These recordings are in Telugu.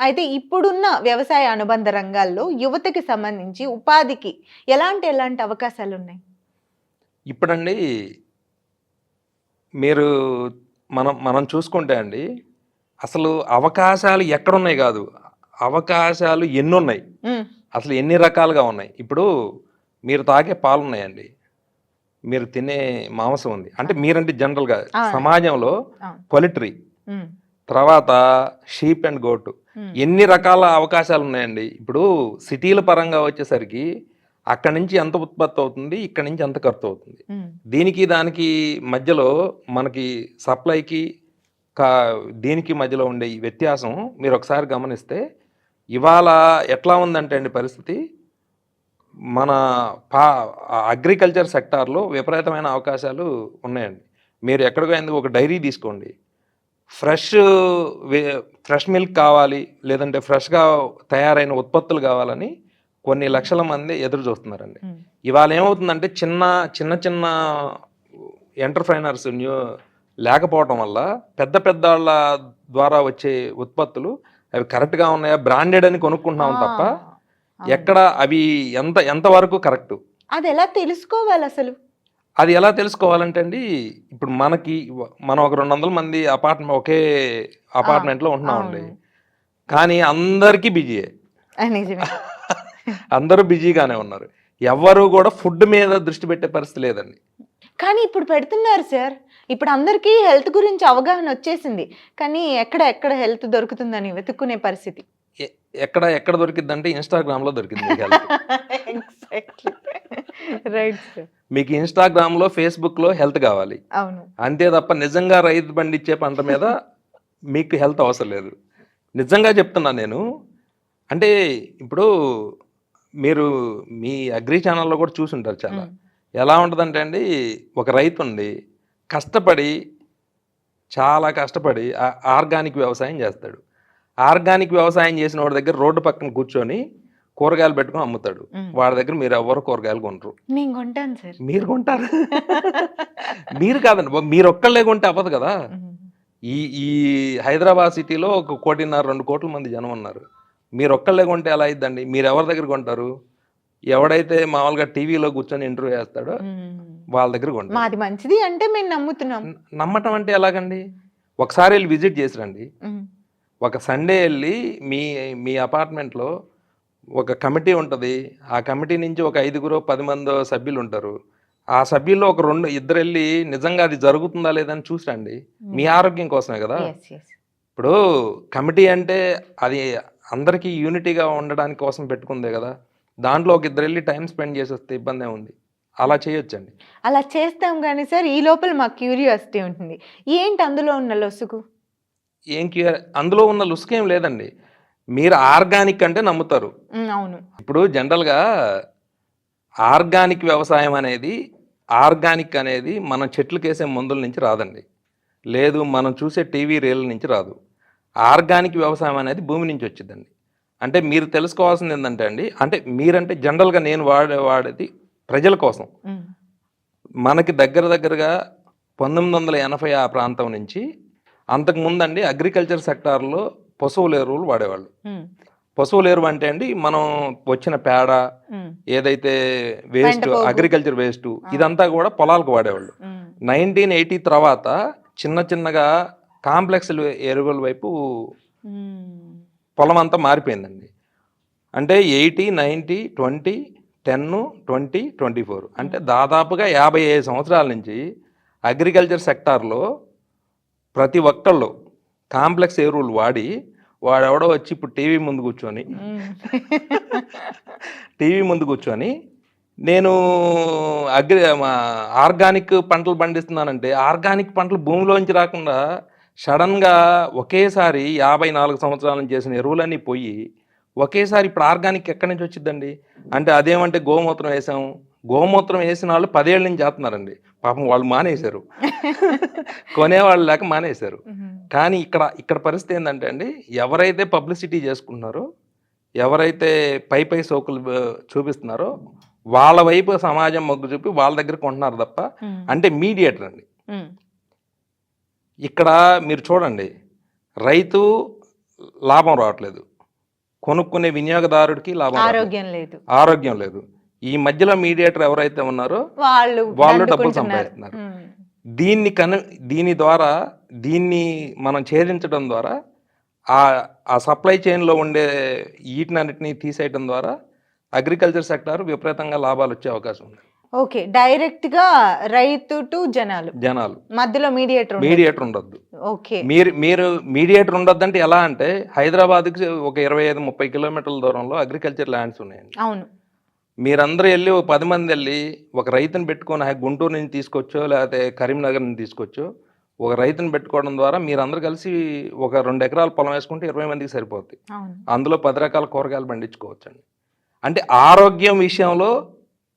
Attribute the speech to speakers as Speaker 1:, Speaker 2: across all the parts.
Speaker 1: అయితే ఇప్పుడున్న వ్యవసాయ అనుబంధ రంగాల్లో యువతకి సంబంధించి ఉపాధికి ఎలాంటి ఎలాంటి అవకాశాలు ఉన్నాయి
Speaker 2: ఇప్పుడండి మీరు మనం మనం చూసుకుంటే అండి అసలు అవకాశాలు ఎక్కడున్నాయి కాదు. అవకాశాలు ఎన్ని ఉన్నాయి అసలు ఎన్ని రకాలుగా ఉన్నాయి? ఇప్పుడు మీరు తాగే పాలు ఉన్నాయండి మీరు తినే మాంసం ఉంది. అంటే మీరంటే జనరల్గా. సమాజంలో. పొలిటరీ తర్వాత షీప్ అండ్ గోట్. ఎన్ని రకాల అవకాశాలు ఉన్నాయండి ఇప్పుడు సిటీల పరంగా వచ్చేసరికి అక్కడి నుంచి ఎంత ఉత్పత్తి అవుతుంది ఇక్కడ నుంచి ఎంత ఖర్చు అవుతుంది? దీనికి దానికి మధ్యలో మనకి సప్లైకి కా దీనికి మధ్యలో ఉండే ఈ వ్యత్యాసం మీరు ఒకసారి గమనిస్తే ఇవాళ ఎట్లా ఉందంటే అండి పరిస్థితి? మన పా అగ్రికల్చర్ సెక్టార్లో విపరీతమైన అవకాశాలు ఉన్నాయండి. మీరు ఎక్కడికో ఎందుకు ఒక డైరీ తీసుకోండి. ఫ్రెష్ ఫ్రెష్ మిల్క్ కావాలి లేదంటే ఫ్రెష్గా తయారైన ఉత్పత్తులు కావాలని కొన్ని లక్షల మంది ఎదురు చూస్తున్నారండి. ఇవాళ ఏమవుతుందంటే చిన్న చిన్న చిన్న ఎంటర్ప్రైనర్స్ న్యూ లేకపోవటం వల్ల పెద్ద పెద్ద వాళ్ళ ద్వారా వచ్చే ఉత్పత్తులు అవి కరెక్ట్గా ఉన్నాయా బ్రాండెడ్ అని కొనుక్కుంటున్నాం తప్ప. ఎక్కడ అవి ఎంత ఎంతవరకు కరెక్ట్?
Speaker 1: అది ఎలా తెలుసుకోవాలి అసలు?
Speaker 2: అది ఎలా తెలుసుకోవాలంటే అండి ఇప్పుడు మనకి మనం ఒక రెండు వందల మంది అపార్ట్మెంట్ ఒకే అపార్ట్మెంట్లో ఉంటున్నామండి. కానీ అందరికీ బిజీయే. అందరూ బిజీగానే ఉన్నారు. ఎవ్వరూ కూడా ఫుడ్ మీద దృష్టి పెట్టే పరిస్థితి లేదండి.
Speaker 1: కానీ ఇప్పుడు పెడుతున్నారు సార్. ఇప్పుడు అందరికీ హెల్త్ గురించి అవగాహన వచ్చేసింది. కానీ ఎక్కడ ఎక్కడ హెల్త్ దొరుకుతుందని వెతుక్కునే పరిస్థితి.
Speaker 2: ఎక్కడ ఎక్కడ దొరికిందంటే ఇన్స్టాగ్రామ్లో దొరికింది మీకు.
Speaker 1: రైట్
Speaker 2: మీకు ఇన్స్టాగ్రామ్లో ఫేస్బుక్లో హెల్త్ కావాలి.
Speaker 1: అవును.
Speaker 2: అంతే తప్ప నిజంగా రైతు పండించే పంట మీద మీకు హెల్త్ అవసరం లేదు. నిజంగా చెప్తున్నా నేను. అంటే ఇప్పుడు మీరు మీ అగ్రి ఛానల్లో కూడా చూసుంటారు చాలా.
Speaker 1: ఉమ్,
Speaker 2: ఎలా ఉంటుందంటే అండి ఒక రైతు ఉండి కష్టపడి చాలా కష్టపడి ఆర్గానిక్ వ్యవసాయం చేస్తాడు. ఆర్గానిక్ వ్యవసాయం చేసిన వాడి దగ్గర రోడ్డు పక్కన కూర్చొని కూరగాయలు పెట్టుకొని అమ్ముతాడు. వాడి దగ్గర మీరు ఎవరు కూరగాయలు కొనరు.
Speaker 1: నేను కొంటాను సార్.
Speaker 2: మీరు కొంటారు? మీరు కాదండి. మీరు ఒక్కళ్ళే కొంటే అవ్వదు కదా. ఈ ఈ హైదరాబాద్ సిటీలో ఒక కోటిన్నర రెండు కోట్ల మంది జనం ఉన్నారు. మీరు ఒక్కళ్ళే కొంటే ఎలా అయిద్దండి? మీరు ఎవరి దగ్గర కొంటారు? ఎవడైతే మామూలుగా టీవీలో కూర్చొని ఇంటర్వ్యూ చేస్తాడో. వాళ్ళ దగ్గర కొంటారు.
Speaker 1: మాది మంచిది అంటే మేము నమ్ముతున్నాం.
Speaker 2: నమ్మటం అంటే ఎలాగండి? ఒకసారి వెళ్ళి విజిట్ చేసిరండి. ఒక సండే వెళ్ళి మీ మీ అపార్ట్మెంట్లో ఒక కమిటీ ఉంటుంది. ఆ కమిటీ నుంచి ఒక ఐదుగురు పది మంది సభ్యులు ఉంటారు ఆ సభ్యుల్లో ఒక రెండు ఇద్దరు వెళ్ళి నిజంగా అది జరుగుతుందా లేదని చూసిరండి. మీ ఆరోగ్యం కోసమే కదా?
Speaker 1: Yes, yes.
Speaker 2: ఇప్పుడు కమిటీ అంటే అది అందరికీ యూనిటీగా ఉండడానికి కోసం పెట్టుకుందే కదా. దాంట్లో ఒక ఇద్దరు వెళ్ళి టైం స్పెండ్ చేసి వస్తే ఇబ్బంది ఉంది. అలా చేయొచ్చండి.
Speaker 1: అలా చేస్తాం కానీ సార్ ఈ లోపల మాకు క్యూరియాసిటీ ఉంటుంది. ఏంటి అందులో ఉన్న లొసుగు?
Speaker 2: ఏం క్యూర్ అందులో ఉన్న లుసుకేం లేదండి. మీరు ఆర్గానిక్ అంటే నమ్ముతారు.
Speaker 1: అవును.
Speaker 2: ఇప్పుడు జనరల్గా ఆర్గానిక్ వ్యవసాయం అనేది ఆర్గానిక్ అనేది మనం చెట్లకేసే మందుల నుంచి రాదండి. లేదు మనం చూసే టీవీ రీల్ నుంచి రాదు. ఆర్గానిక్ వ్యవసాయం అనేది భూమి నుంచి వచ్చిందండి. అంటే మీరు తెలుసుకోవాల్సింది ఏంటంటే అండి అంటే మీరంటే జనరల్గా నేను వాడే వాడేది ప్రజల కోసం. మనకి దగ్గర దగ్గరగా పంతొమ్మిది వందల ఎనభై ఆ ప్రాంతం నుంచి అంతకు ముందండి అగ్రికల్చర్ సెక్టార్లో పశువుల ఎరువులు వాడేవాళ్ళు. పశువుల ఎరువు అంటే అండి మనం వచ్చిన పేడ ఏదైతే వేస్ట్. అగ్రికల్చర్ వేస్ట్ ఇదంతా కూడా పొలాలకు వాడేవాళ్ళు. నైన్టీన్ ఎయిటీ తర్వాత చిన్న చిన్నగా కాంప్లెక్స్ ఎరువుల వైపు పొలం అంతా మారిపోయిందండి. అంటే eighty ninety twenty ten twenty twenty four. అంటే దాదాపుగా యాభై ఐదు సంవత్సరాల నుంచి అగ్రికల్చర్ సెక్టార్లో ప్రతి ఒక్కళ్ళు కాంప్లెక్స్ ఎరువులు వాడి వాడెవడో వచ్చి ఇప్పుడు టీవీ ముందు కూర్చొని. టీవీ ముందు కూర్చొని నేను అగ్రి మా ఆర్గానిక్ పంటలు పండిస్తున్నానంటే ఆర్గానిక్ పంటలు భూమిలోంచి రాకుండా సడన్గా ఒకేసారి యాభై నాలుగు సంవత్సరాల నుంచి చేసిన ఎరువులన్నీ పోయి ఒకేసారి ఇప్పుడు ఆర్గానిక్ ఎక్కడి నుంచి వచ్చిందండి అంటే అదేమంటే గోమూత్రం వేసాం గోమూత్రం వేసిన వాళ్ళు పదేళ్ళ నుంచి చేస్తున్నారండి. పాపం వాళ్ళు మానేశారు. కొనేవాళ్ళు లేక మానేశారు. కానీ ఇక్కడ ఇక్కడ పరిస్థితి ఏంటంటే అండి ఎవరైతే పబ్లిసిటీ చేసుకుంటున్నారో ఎవరైతే పై పై సోకులు చూపిస్తున్నారో వాళ్ళ వైపు సమాజం మొగ్గు చూపి వాళ్ళ దగ్గర కొంటున్నారు తప్ప అంటే మీడియేటర్ అండి. ఇక్కడ మీరు చూడండి రైతు లాభం రావట్లేదు. కొనుక్కునే వినియోగదారుడికి లాభం.
Speaker 1: ఆరోగ్యం లేదు.
Speaker 2: ఆరోగ్యం లేదు. ఈ మధ్యలో మీడియేటర్ ఎవరైతే ఉన్నారో
Speaker 1: వాళ్ళు
Speaker 2: వాళ్ళు డబ్బులు. సంపాదిస్తున్నారు. దీన్ని కను దీని ద్వారా దీన్ని మనం ఛేదించడం ద్వారా ఆ ఆ సప్లై చైన్లో ఉండే వీటినన్నిటిని తీసేయడం ద్వారా అగ్రికల్చర్ సెక్టార్ విపరీతంగా లాభాలు వచ్చే అవకాశం ఉంది.
Speaker 1: ఓకే డైరెక్ట్గా రైతు టు జనాలు.
Speaker 2: జనాలు.
Speaker 1: మధ్యలో మీడియేటర్
Speaker 2: మీడియేటర్ ఉండొద్దు.
Speaker 1: ఓకే.
Speaker 2: మీరు మీరు మీడియేటర్ ఉండొద్దంటే ఎలా అంటే హైదరాబాద్కి ఒక ఇరవై ఐదు ముప్పై కిలోమీటర్ల దూరంలో అగ్రికల్చర్ ల్యాండ్స్ ఉన్నాయండి.
Speaker 1: అవును.
Speaker 2: మీరందరూ వెళ్ళి ఒక పది మంది వెళ్ళి ఒక రైతుని పెట్టుకొని హై- గుంటూరు నుంచి తీసుకొచ్చో లేకపోతే కరీంనగర్ నుంచి తీసుకొచ్చో ఒక రైతుని పెట్టుకోవడం ద్వారా మీరందరూ కలిసి ఒక రెండు ఎకరాల పొలం వేసుకుంటే ఇరవై మందికి సరిపోద్ది. అందులో పది రకాల కూరగాయలు పండించుకోవచ్చండి. అంటే ఆరోగ్యం విషయంలో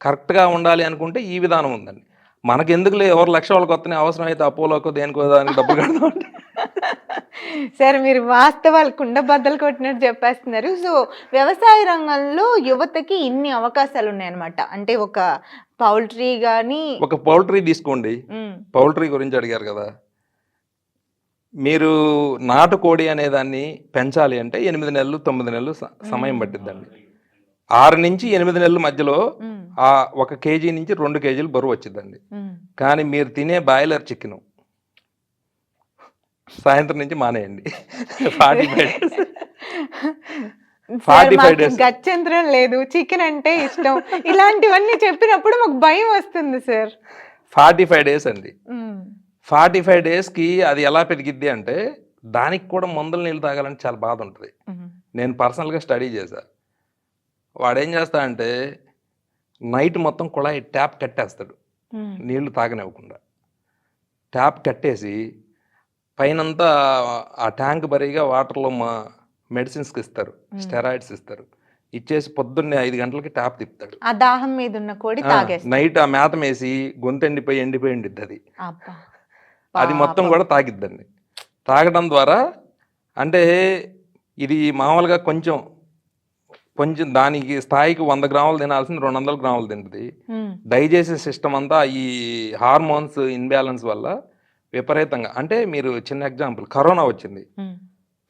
Speaker 2: కరెక్ట్గా ఉండాలి అనుకుంటే ఈ విధానం ఉందండి. మనకెందుకులే ఎవరు లక్ష వాళ్ళకి వస్తున్నాయి అవసరం అయితే అపోలోకో దేనికో దానికి డబ్బులు అంటే
Speaker 1: సరే మీరు వాస్తవాలు కుండ బద్దలు కొట్టినట్టు చెప్పేస్తున్నారు. సో వ్యవసాయ రంగంలో యువతకి ఇన్ని అవకాశాలు ఉన్నాయన్నమాట అంటే ఒక పౌల్ట్రీ కానీ
Speaker 2: ఒక పౌల్ట్రీ తీసుకోండి. పౌల్ట్రీ గురించి అడిగారు కదా. మీరు నాటుకోడి అనే దాన్ని పెంచాలి అంటే ఎనిమిది నెలలు తొమ్మిది నెలలు సమయం పట్టిద్దండి. ఆరు నుంచి ఎనిమిది నెలల మధ్యలో ఆ ఒక కేజీ నుంచి రెండు కేజీలు బరువు వచ్చిందండి కానీ మీరు తినే బాయిలర్ చికెన్ సాయంత్రం నుంచి మానేయండి. ఫార్టీ ఫైవ్ డేస్ 45
Speaker 1: మాకు
Speaker 2: days.
Speaker 1: గత్యంతరం లేదు. చికెన్ అంటే ఇష్టం. ఇలాంటివన్నీ చెప్పినప్పుడు మాకు భయం వస్తుంది సార్
Speaker 2: ఫార్టీ ఫైవ్ డేస్ అండి. ఫార్టీ ఫైవ్ డేస్కి అది ఎలా పెరిగిద్ది అంటే దానికి కూడా మందులు నీళ్ళు తాగాలంటే చాలా బాధ ఉంటుంది. నేను పర్సనల్గా స్టడీ చేశా. వాడు ఏం చేస్తా అంటే నైట్ మొత్తం కుళాయి ట్యాప్ కట్టేస్తాడు. నీళ్ళు తాగనివ్వకుండా. ట్యాప్ కట్టేసి పైనంతా ఆ ట్యాంక్ బరీగా వాటర్లో మా మెడిసిన్స్కి ఇస్తారు స్టెరాయిడ్స్ ఇస్తారు. ఇచ్చేసి పొద్దున్నే ఐదు గంటలకి ట్యాప్ తిప్పుతాడు.
Speaker 1: ఆ దాహం మీద ఉన్న కోడి తాగేస్తుంది
Speaker 2: నైట్ ఆ మేత వేసి గొంతు ఎండిపోయి ఎండిపోయి ఉండిద్ది అది. అది మొత్తం. కూడా తాగిద్దండి. తాగడం ద్వారా అంటే ఇది మామూలుగా కొంచెం కొంచెం దానికి స్థాయికి వంద గ్రాములు తినాల్సింది రెండు వందల గ్రాములు తింటుంది. డైజెస్టివ్ సిస్టమ్ అంతా ఈ హార్మోన్స్ ఇన్బ్యాలెన్స్ వల్ల విపరీతంగా. అంటే మీరు చిన్న ఎగ్జాంపుల్ కరోనా వచ్చింది.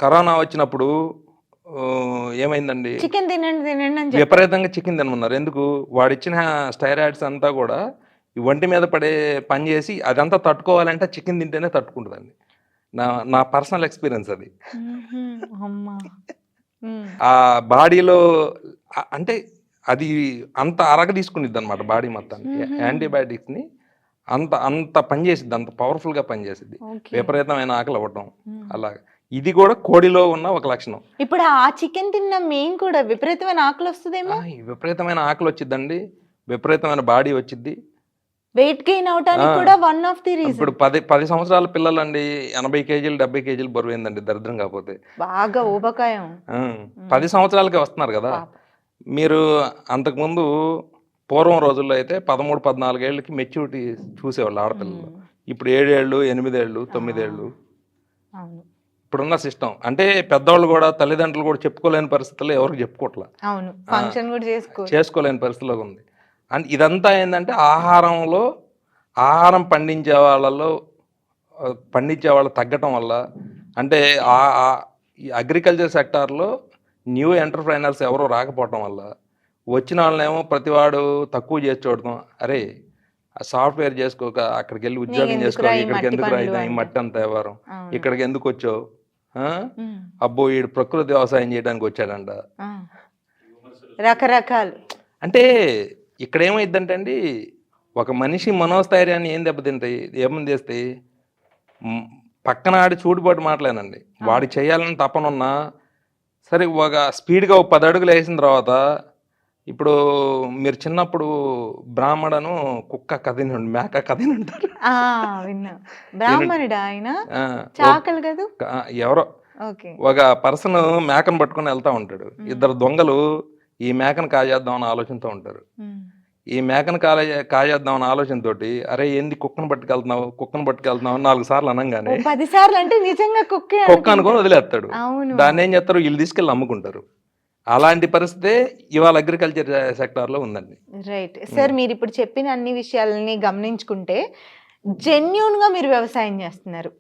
Speaker 2: కరోనా వచ్చినప్పుడు ఏమైందండి?
Speaker 1: చికెన్ తినండి తినండి
Speaker 2: విపరీతంగా చికెన్ తినమన్నారు. ఎందుకు? వాడిచ్చిన స్టైరాయిడ్స్ అంతా కూడా ఒంటి మీద పడే పని చేసి అదంతా తట్టుకోవాలంటే చికెన్ తింటేనే తట్టుకుంటుందండి. నా నా పర్సనల్ ఎక్స్పీరియన్స్ అది. ఆ బాడీలో అంటే అది అంత అరగ తీసుకునిద్ది అనమాట బాడీ మొత్తాన్ని. యాంటీబయాటిక్స్ని అంత అంత పనిచేసిద్ది అంత పవర్ఫుల్గా పనిచేసిద్ది. విపరీతమైన ఆకలి అవ్వటం. అలాగా. ఇది కూడా కోడిలో ఉన్న ఒక లక్షణం.
Speaker 1: ఇప్పుడు ఆ చికెన్ తిన్న మేము కూడా విపరీతమైన ఆకలి వస్తుందేమో?
Speaker 2: విపరీతమైన ఆకలి వచ్చిద్దండి. విపరీతమైన బాడీ వచ్చిద్ది.
Speaker 1: వెయిట్ గెయిన్ అవటానికి. కూడా వన్ ఆఫ్ ది రీజన్
Speaker 2: ఇప్పుడు పది పది సంవత్సరాల పిల్లలండి ఎనభై కేజీలు డెబ్బై కేజీలు బరువైందండి దరిద్రం కాకపోతే.
Speaker 1: బాగా ఊబకాయం.
Speaker 2: పది సంవత్సరాలకే వస్తున్నారు కదా. మీరు అంతకుముందు పూర్వం రోజుల్లో అయితే పదమూడు పద్నాలుగేళ్ళకి మెచ్యూరిటీ చూసేవాళ్ళు ఆడపిల్లలు. ఇప్పుడు ఏడేళ్ళు ఎనిమిదేళ్ళు తొమ్మిదేళ్ళు. ఇప్పుడున్న సిస్టమ్ అంటే పెద్దవాళ్ళు కూడా తల్లిదండ్రులు కూడా చెప్పుకోలేని పరిస్థితుల్లో ఎవరికి చెప్పుకోవట్లే చేసుకోలేని పరిస్థితిలో ఉంది. అండ్ ఇదంతా ఏంటంటే ఆహారంలో ఆహారం పండించే వాళ్ళలో పండించే వాళ్ళు తగ్గటం వల్ల అంటే అగ్రికల్చర్ సెక్టార్లో న్యూ ఎంటర్ప్రైనర్స్ ఎవరు రాకపోవటం వల్ల వచ్చిన వాళ్ళనేమో ప్రతివాడు తక్కువ చేసి చూడటం అరే సాఫ్ట్వేర్ చేసుకోక అక్కడికి వెళ్ళి ఉద్యోగం చేసుకో ఇక్కడికి ఎందుకు రైతా ఈ. మట్టి అంత వ్యవహారం. ఇక్కడికి ఎందుకు వచ్చావు? అబ్బో ఈడు ప్రకృతి వ్యవసాయం చేయడానికి వచ్చాడంట.
Speaker 1: రకరకాలు.
Speaker 2: అంటే ఇక్కడ ఏమైందంటే అండి ఒక మనిషి మనోస్థైర్యాన్ని ఏం దెబ్బతింటాయి? ఏమని చేస్తాయి? పక్కన ఆడి చూడుబాటు మాటలేనండి. వాడు చేయాలని తపనున్నా సరే ఒక స్పీడ్గా ఒక పది అడుగులు వేసిన తర్వాత ఇప్పుడు మీరు చిన్నప్పుడు బ్రాహ్మణను కుక్క కథని మేక కథని ఉంటారు.
Speaker 1: ఆ విన్నా. బ్రాహ్మణుడా ఆయన?
Speaker 2: ఆ,
Speaker 1: చాకలు కదా?
Speaker 2: ఒక- ఆ, ఎవరో. ఒక పర్సన్ మేకను పట్టుకొని వెళ్తా ఉంటాడు. ఇద్దరు దొంగలు ఈ మేకను కాజేద్దాం అన్న ఆలోచనతో ఉంటారు. ఈ మేకను కాలే కాజేద్దాం అన్న ఆలోచనతోటి అరే ఏంది కుక్కను పట్టుకెళ్తున్నావు కుక్కను పట్టుకెళ్తున్నావు అని నాలుగు సార్లు అనగానే
Speaker 1: పది సార్లు అంటే నిజంగా కుక్కే
Speaker 2: కుక్క అనుకొని వదిలేస్తాడు. దాన్ని ఏం చేస్తారు? వీళ్ళు తీసుకెళ్ళి అమ్ముకుంటారు. అలాంటి పరిస్థితే ఇవాళ అగ్రికల్చర్ సెక్టార్లో ఉందండి.
Speaker 1: రైట్ సార్ మీరు ఇప్పుడు చెప్పిన అన్ని విషయాలని గమనించుకుంటే జెన్యున్గా మీరు వ్యవసాయం చేస్తున్నారు.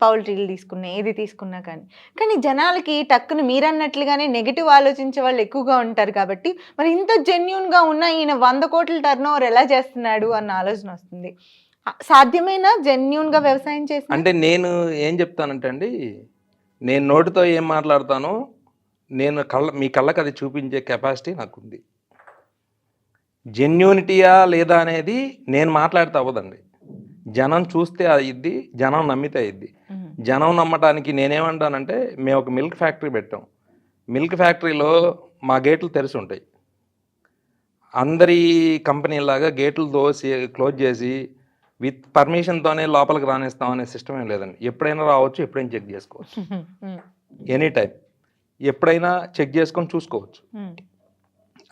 Speaker 1: పౌల్ట్రీలు తీసుకున్నా ఏది తీసుకున్నా కానీ. కానీ జనాలకి టక్కున మీరన్నట్లుగానే నెగిటివ్ ఆలోచించే వాళ్ళు ఎక్కువగా ఉంటారు కాబట్టి మరి ఇంత జెన్యున్గా ఉన్న ఈయన వంద కోట్ల టర్న్ ఓవర్ ఎలా చేస్తున్నాడు అన్న ఆలోచన వస్తుంది. సాధ్యమేనా జెన్యున్గా వ్యవసాయం చేసి
Speaker 2: అంటే నేను ఏం చెప్తానంటే అండి నేను నోటితో ఏం మాట్లాడతానో నేను కళ్ళ మీ కళ్ళకి అది చూపించే కెపాసిటీ నాకుంది. జెన్యూనిటీయా లేదా అనేది నేను మాట్లాడితే అవ్వదండి. జనం చూస్తే అయ్యిద్ది జనం నమ్మితే అయ్యిద్ది జనం నమ్మటానికి నేనేమంటానంటే మేము ఒక మిల్క్ ఫ్యాక్టరీ పెట్టాం. మిల్క్ ఫ్యాక్టరీలో మా గేట్లు తెరిచి ఉంటాయి. అందరి కంపెనీలాగా గేట్లు దోసి క్లోజ్ చేసి విత్ పర్మిషన్తోనే లోపలికి రానిస్తాం అనే సిస్టమ్ ఏం లేదండి. ఎప్పుడైనా రావచ్చు ఎప్పుడైనా చెక్ చేసుకోవచ్చు. ఎనీ టైం ఎప్పుడైనా చెక్ చేసుకొని చూసుకోవచ్చు.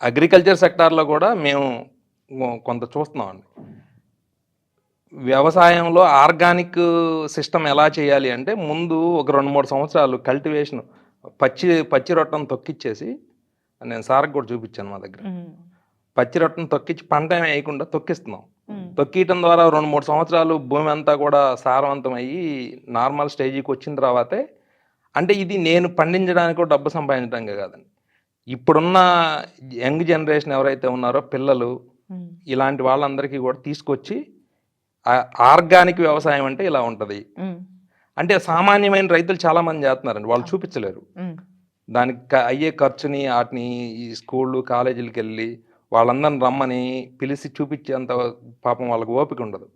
Speaker 2: అగ్రికల్చర్ సెక్టార్లో కూడా మేము కొంత చూస్తున్నామండి. వ్యవసాయంలో ఆర్గానిక్ సిస్టమ్ ఎలా చేయాలి అంటే ముందు ఒక రెండు మూడు సంవత్సరాలు కల్టివేషన్ పచ్చి పచ్చి రొట్టను తొక్కిచ్చేసి నేను సార్కి కూడా చూపించాను మా దగ్గర. పచ్చి రొట్టను తొక్కిచ్చి పంట ఏమి వేయకుండా తొక్కిస్తున్నాం. తొక్కియటం ద్వారా రెండు మూడు సంవత్సరాలు భూమి అంతా కూడా సారవంతం అయ్యి నార్మల్ స్టేజీకి వచ్చిన తర్వాతే అంటే ఇది నేను పండించడానికి డబ్బు సంపాదించడానికి కాదండి. ఇప్పుడున్న యంగ్ జనరేషన్ ఎవరైతే ఉన్నారో పిల్లలు ఇలాంటి వాళ్ళందరికీ కూడా తీసుకొచ్చి ఆర్గానిక్ వ్యవసాయం అంటే ఇలా ఉంటుంది. అంటే సామాన్యమైన రైతులు చాలా మంది చేస్తున్నారండి. వాళ్ళు చూపించలేరు. దానికి అయ్యే ఖర్చుని వాటిని ఈ స్కూళ్ళు కాలేజీలకు వెళ్ళి వాళ్ళందరిని రమ్మని పిలిచి చూపించేంత పాపం వాళ్ళకి ఓపిక ఉండదు.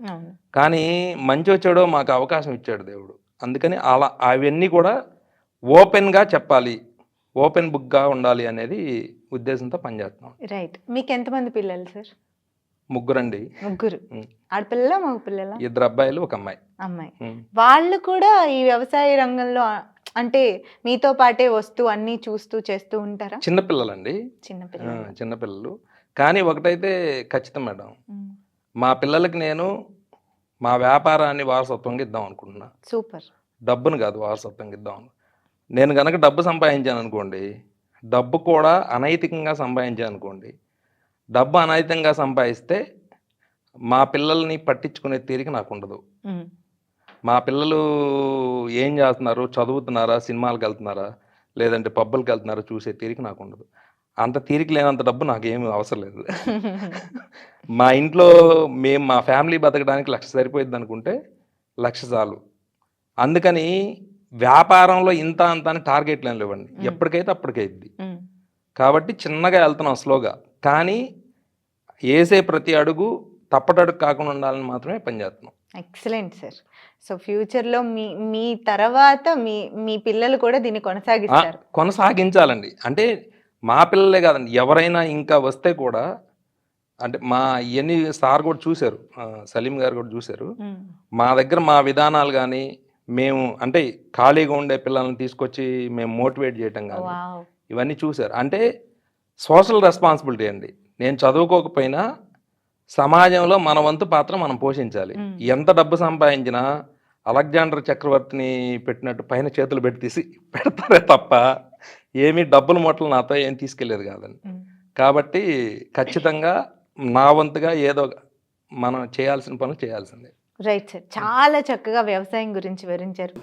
Speaker 2: కానీ మంచి వచ్చాడో మాకు అవకాశం ఇచ్చాడు దేవుడు. అందుకని అలా అవన్నీ కూడా ఓపెన్గా చెప్పాలి ఓపెన్ బుక్గా ఉండాలి అనేది ఉద్దేశంతో పనిచేస్తున్నాం.
Speaker 1: రైట్. మీకు ఎంతమంది పిల్లలు సార్?
Speaker 2: ముగ్గురండి.
Speaker 1: ముగ్గురు.
Speaker 2: ఉం.
Speaker 1: ఆడపిల్లల మగ పిల్లల
Speaker 2: ఇద్దరు అబ్బాయిలు ఒక అమ్మాయి.
Speaker 1: అమ్మాయి. వాళ్ళు కూడా ఈ వ్యవసాయ రంగంలో అంటే మీతో పాటే వస్తూ అన్ని చూస్తూ చేస్తూ ఉంటారా?
Speaker 2: చిన్నపిల్లలండి
Speaker 1: చిన్నపిల్లలు
Speaker 2: చిన్నపిల్లలు కానీ ఒకటైతే ఖచ్చితం మేడం. మా పిల్లలకి నేను మా వ్యాపారాన్ని వారసత్వంగా ఇద్దాం అనుకుంటున్నా.
Speaker 1: సూపర్.
Speaker 2: డబ్బును కాదు వారసత్వంగా ఇద్దాం నేను కనుక డబ్బు సంపాదించాను అనుకోండి డబ్బు కూడా అనైతికంగా సంపాదించాను అనుకోండి డబ్బు అనైతికంగా సంపాదిస్తే మా పిల్లల్ని పట్టించుకునే తీరిక నాకు ఉండదు. మా పిల్లలు ఏం చేస్తున్నారు? చదువుతున్నారా? సినిమాలకు వెళ్తున్నారా? లేదంటే పబ్బులకు వెళ్తున్నారా? చూసే తీరిక నాకు ఉండదు. అంత తీరిక లేనంత డబ్బు నాకేమీ అవసరం లేదు. మా ఇంట్లో మేము మా ఫ్యామిలీ బతకడానికి లక్ష సరిపోయింది అనుకుంటే లక్ష చాలు. అందుకని వ్యాపారంలో ఇంత అంత అని టార్గెట్లు ఏం లేవండి. ఎప్పటికైతే అప్పటికైద్ది. కాబట్టి చిన్నగా వెళ్తున్నాం స్లోగా. కానీ వేసే ప్రతి అడుగు తప్పటడుగు కాకుండా ఉండాలని మాత్రమే పనిచేస్తున్నాం
Speaker 1: ఎక్సలెంట్ సార్. సో ఫ్యూచర్లో మీ మీ తర్వాత మీ మీ పిల్లలు కూడా దీన్ని కొనసాగిస్తారు.
Speaker 2: కొనసాగించాలండి. అంటే మా పిల్లలే కాదండి. ఎవరైనా ఇంకా వస్తే కూడా అంటే మా ఇవన్నీ సార్ కూడా చూశారు. సలీం గారు కూడా చూశారు. మా దగ్గర మా విధానాలు కానీ మేము అంటే ఖాళీగా ఉండే పిల్లల్ని తీసుకొచ్చి మేము మోటివేట్ చేయటం కానీ ఇవన్నీ చూశారు. అంటే సోషల్ రెస్పాన్సిబిలిటీ అండి. నేను చదువుకోకపోయినా సమాజంలో మన వంతు పాత్ర మనం పోషించాలి. ఎంత డబ్బు సంపాదించినా అలెగ్జాండర్ చక్రవర్తిని పెట్టినట్టు పైన చేతులు పెట్టి తీసి పెడతారే తప్ప ఏమీ డబ్బుల మూటలు నాతో ఏం తీసుకెళ్ళేదు కాదండి. కాబట్టి ఖచ్చితంగా నా వంతుగా ఏదో మనం చేయాల్సిన పనులు చేయాల్సిందే.
Speaker 1: రైట్. సార్ చాలా చక్కగా వ్యవసాయం గురించి వివరించారు.